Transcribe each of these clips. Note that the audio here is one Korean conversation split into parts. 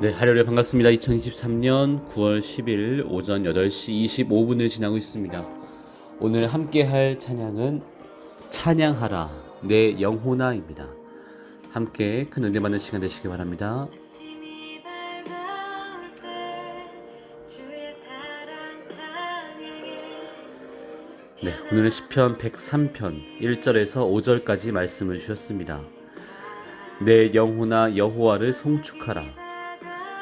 네, 하려려 반갑습니다. 2023년 9월 10일 오전 8시 25분을 지나고 있습니다. 오늘 함께 할 찬양은 찬양하라 내 영혼아입니다. 함께 큰 은혜 받는 시간 되시기 바랍니다. 네, 오늘은 시편 103편 1절에서 5절까지 말씀을 주셨습니다. 내 영혼아 여호와를 송축하라.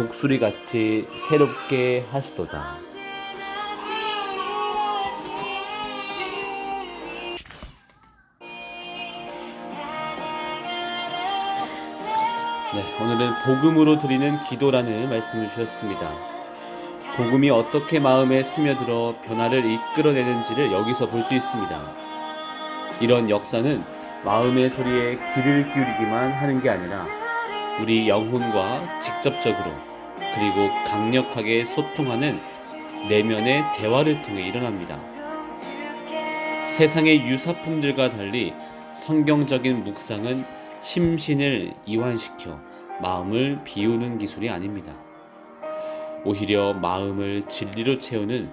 독수리 같이 새롭게 하시도다. 네, 오늘은 복음으로 드리는 기도라는 말씀을 주셨습니다. 복음이 어떻게 마음에 스며들어 변화를 이끌어내는지를 여기서 볼 수 있습니다. 이런 역사는 마음의 소리에 귀를 기울이기만 하는 게 아니라 우리 영혼과 직접적으로 그리고 강력하게 소통하는 내면의 대화를 통해 일어납니다. 세상의 유사품들과 달리 성경적인 묵상은 심신을 이완시켜 마음을 비우는 기술이 아닙니다. 오히려 마음을 진리로 채우는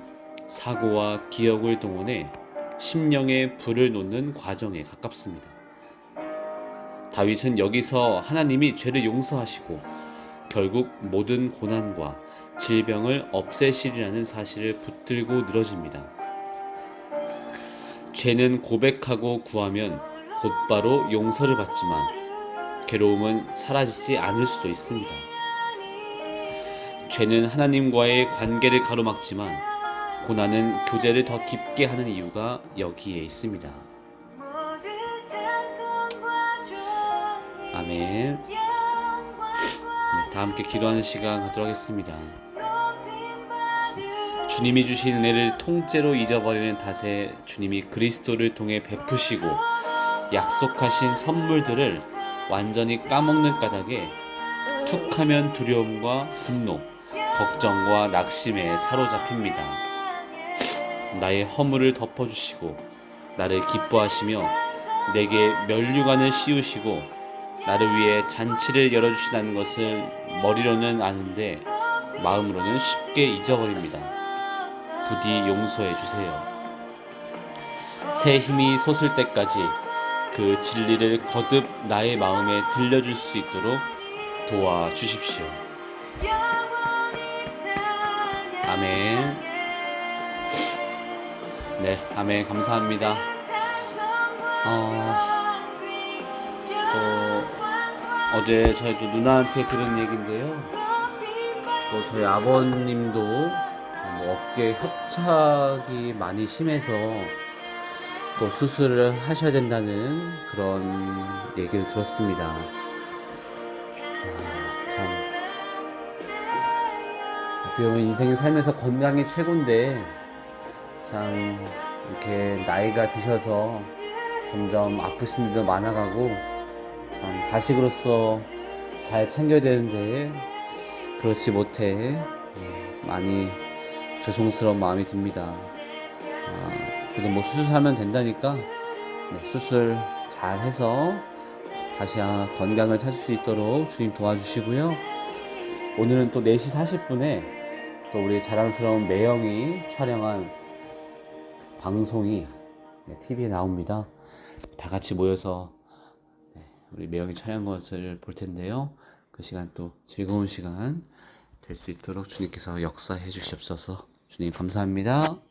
사고와 기억을 동원해 심령에 불을 놓는 과정에 가깝습니다. 다윗은 여기서 하나님이 죄를 용서하시고 결국 모든 고난과 질병을 없애시리라는 사실을 붙들고 늘어집니다. 죄는 고백하고 구하면 곧바로 용서를 받지만 괴로움은 사라지지 않을 수도 있습니다. 죄는 하나님과의 관계를 가로막지만 고난은 교제를 더 깊게 하는 이유가 여기에 있습니다. 아멘. 네, 다 함께 기도하는 시간 갖도록 하겠습니다. 주님이 주신 은혜를 통째로 잊어버리는 탓에 주님이 그리스도를 통해 베푸시고 약속하신 선물들을 완전히 까먹는 까닭에 툭 하면 두려움과 분노, 걱정과 낙심에 사로잡힙니다. 나의 허물을 덮어주시고 나를 기뻐하시며 내게 면류관을 씌우시고 나를 위해 잔치를 열어주시다는 것을 머리로는 아는데 마음으로는 쉽게 잊어버립니다. 부디 용서해 주세요. 새 힘이 솟을 때까지 그 진리를 거듭 나의 마음에 들려줄 수 있도록 도와주십시오. 아멘. 네, 아멘. 감사합니다. 어, 또 어제 저희 또 누나한테 들은 얘기인데요. 또 저희 아버님도 뭐 어깨 협착이 많이 심해서 또 수술을 하셔야 된다는 그런 얘기를 들었습니다. 아, 참 어떻게 보면 인생을 살면서 건강이 최고인데 참 이렇게 나이가 드셔서 점점 아프신 분도 많아가고 참 자식으로서 잘 챙겨야 되는데 그렇지 못해 예, 많이 죄송스러운 마음이 듭니다. 아, 그래도 뭐 수술하면 된다니까 네, 수술 잘 해서 다시 아, 건강을 찾을 수 있도록 주님 도와주시고요. 오늘은 또 4시 40분에 또 우리 자랑스러운 매영이 촬영한 방송이 TV에 나옵니다. 다 같이 모여서 네, 우리 매영이 촬영 것을 볼 텐데요. 그 시간 또 즐거운 시간 될 수 있도록 주님께서 역사해 주시옵소서. 주님 감사합니다.